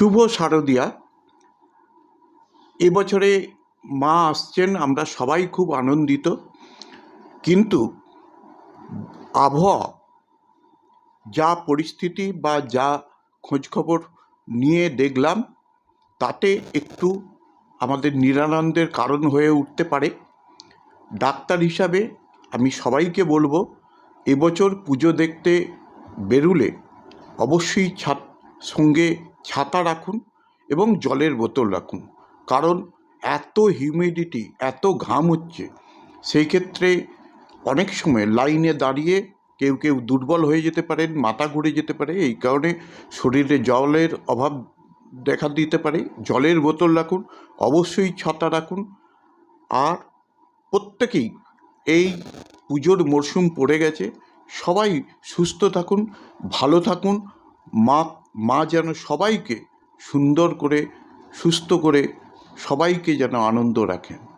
শুভ শারদিয়া। এবছরে মা আসছেন, আমরা সবাই খুব আনন্দিত। কিন্তু আবহাওয়া, যা পরিস্থিতি বা যা খোঁজখবর নিয়ে দেখলাম, তাতে একটু আমাদের নিরানন্দের কারণ হয়ে উঠতে পারে। ডাক্তার হিসাবে আমি সবাইকে বলব, এবছর পুজো দেখতে বেরুলে অবশ্যই ছাত সঙ্গে ছাতা রাখুন এবং জলের বোতল রাখুন। কারণ এত হিউমিডিটি এত ঘাম হচ্ছে, সেই ক্ষেত্রে অনেক সময় লাইনে দাঁড়িয়ে কেউ কেউ দুর্বল হয়ে যেতে পারেন, মাথা ঘুরে যেতে পারে। এই কারণে শরীরে জলের অভাব দেখা দিতে পারে। জলের বোতল রাখুন, অবশ্যই ছাতা রাখুন। আর প্রত্যেকেই এই পুজোর মরশুম পড়ে গেছে। সবাই সুস্থ থাকুন, ভালো থাকুন। মা মা যেন সবাইকে সুন্দর করে সুস্থ করে সবাইকে যেন আনন্দ রাখেন।